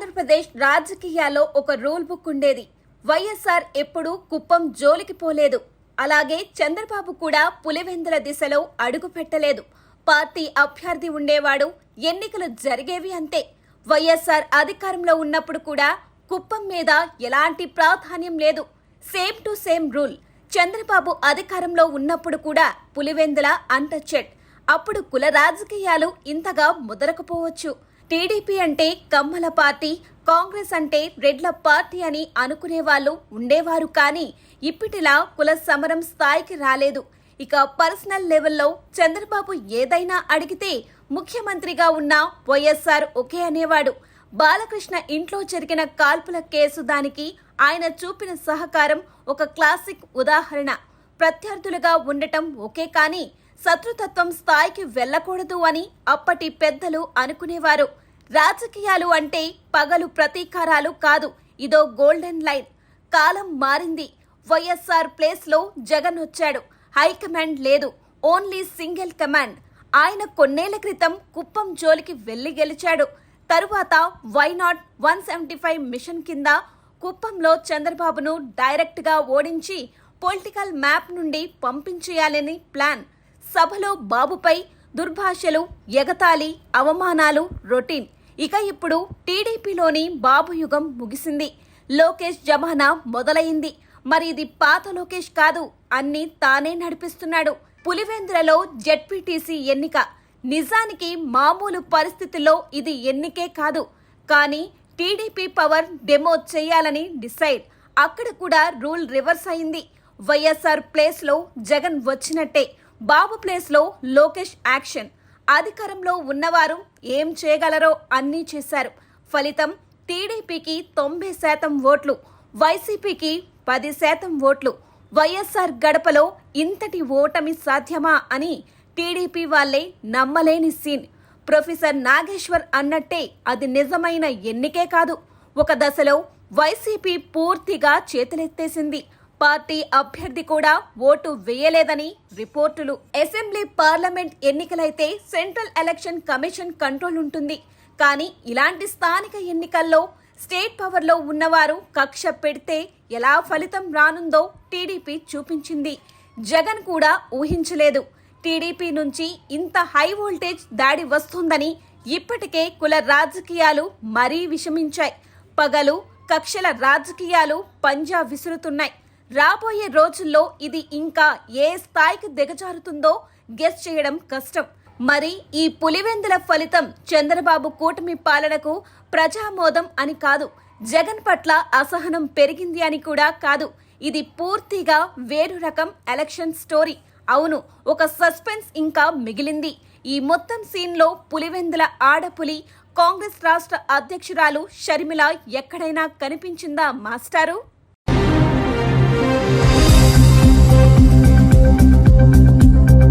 ఆంధ్రప్రదేశ్ రాజకీయాల్లో ఒక rule book ఉండేది. వైఎస్ఆర్ ఎప్పుడూ కుప్పం జోలికి పోలేదు. అలాగే చంద్రబాబు కూడా పులివెందుల దిశలో అడుగు పెట్టలేదు. పార్టీ అభ్యర్థి ఉండేవాడు ఎన్నికలు జరిగేవి అంతే. వైఎస్ఆర్ అధికారంలో ఉన్నప్పుడు కూడా కుప్పం మీద ఎలాంటి ప్రాధాన్యం లేదు. Same to same rule. Chandrababu అధికారంలో ఉన్నప్పుడు కూడా పులివెందుల అంటచెట్ అప్పుడు కుల రాజకీయాలు ఇంతగా ముదరకపోవచ్చు. టీడీపీ అంటే కమ్మల పార్టీ కాంగ్రెస్ అంటే రెడ్ల పార్టీ అని అనుకునే వాళ్ళు ఉండేవారు కానీ ఇప్పటిలా కుల సమరం స్థాయికి రాలేదు. ఇక పర్సనల్ లెవెల్లో చంద్రబాబు ఏదైనా అడిగితే ముఖ్యమంత్రిగా ఉన్న వైఎస్ఆర్ ఒకే అనేవాడు. బాలకృష్ణ ఇంట్లో జరిగిన కాల్పుల కేసు దానికి ఆయన చూపిన సహకారం ఒక క్లాసిక్ ఉదాహరణ. ప్రత్యర్థులుగా ఉండటం ఓకే కానీ శత్రుతత్వం స్థాయికి వెళ్ళకూడదు అని అప్పటి పెద్దలు అనుకునేవారు. రాజకీయాలు అంటే పగలు ప్రతీకారాలు కాదు. ఇదో గోల్డెన్ లైన్. కాలం మారింది. వైఎస్ఆర్ ప్లేస్లో జగన్ వచ్చాడు. హైకమాండ్ లేదు. Only single command. ఆయన కొన్నేళ్ళ క్రితం కుప్పం జోలికి వెళ్ళి గెలిచాడు. తరువాత why not one seventy five mission కింద కుప్పంలో చంద్రబాబును డైరెక్ట్గా ఓడించి పొలిటికల్ మ్యాప్ నుండి పంపించేయాలని ప్లాన్. సభలో బాబుపై దుర్భాషలు ఎగతాళి అవమానాలు రొటీన్. ఇక ఇప్పుడు టీడీపీలోని బాబు యుగం ముగిసింది. లోకేష్ జమానా మొదలైంది. మరి ఇది పాత లోకేష్ కాదు అన్ని తానే నడిపిస్తున్నాడు. పులివెందులలో జెడ్పీటీసీ ఎన్నిక. నిజానికి మామూలు పరిస్థితుల్లో ఇది ఎన్నికే కాదు. కానీ టీడీపీ పవర్ డెమో చేయాలని డిసైడ్. అక్కడ కూడా రూల్ రివర్స్ అయింది. వైఎస్ఆర్ ప్లేస్లో జగన్ వచ్చినట్టే. బాబు ప్లేస్లో లోకేష్ యాక్షన్. అధికారంలో ఉన్నవారు ఏం చేయగలరో అన్నీ చేశారు. ఫలితం టీడీపీకి తొంభై శాతం ఓట్లు వైసీపీకి పది శాతం ఓట్లు. వైఎస్ఆర్ గడపలో ఇంతటి ఓటమి సాధ్యమా అని టీడీపీ వాళ్ళే నమ్మలేని సీన్. ప్రొఫెసర్ నాగేశ్వర్ అన్నట్టే అది నిజమైన ఎన్నికే కాదు. ఒక దశలో వైసీపీ పూర్తిగా చేతులెత్తేసింది. పార్టీ అభ్యర్థి కూడా ఓటు వేయలేదని రిపోర్టులు. అసెంబ్లీ పార్లమెంట్ ఎన్నికలైతే సెంట్రల్ ఎలక్షన్ కమిషన్ కంట్రోల్ ఉంటుంది. కానీ ఇలాంటి స్థానిక ఎన్నికల్లో స్టేట్ పవర్లో ఉన్నవారు కక్ష పెడితే ఎలా ఫలితం రానుందో టీడీపీ చూపించింది. జగన్ కూడా ఊహించలేదు. టీడీపీ నుంచి ఇంత హై వోల్టేజ్ దాడి వస్తుందని ఇప్పటికే కుల రాజకీయాలు మరీ విషమించాయి. పగలు కక్షల రాజకీయాలు పంజా విసురుతున్నాయి. రాబోయే రోజుల్లో ఇది ఇంకా ఏ స్థాయికి దిగజారుతుందో గెస్ చేయడం కష్టం. మరి ఈ పులివెందుల ఫలితం చంద్రబాబు కూటమి పాలనకు ప్రజామోదం అని కాదు జగన్ పట్ల అసహనం పెరిగింది అని కూడా కాదు. ఇది పూర్తిగా వేరు రకం ఎలక్షన్ స్టోరీ. అవును ఒక సస్పెన్స్ ఇంకా మిగిలింది. ఈ మొత్తం సీన్లో పులివెందుల ఆడపులి కాంగ్రెస్ రాష్ట్ర అధ్యక్షురాలు షర్మిల ఎక్కడైనా కనిపించిందా మాస్టారు? Thank you.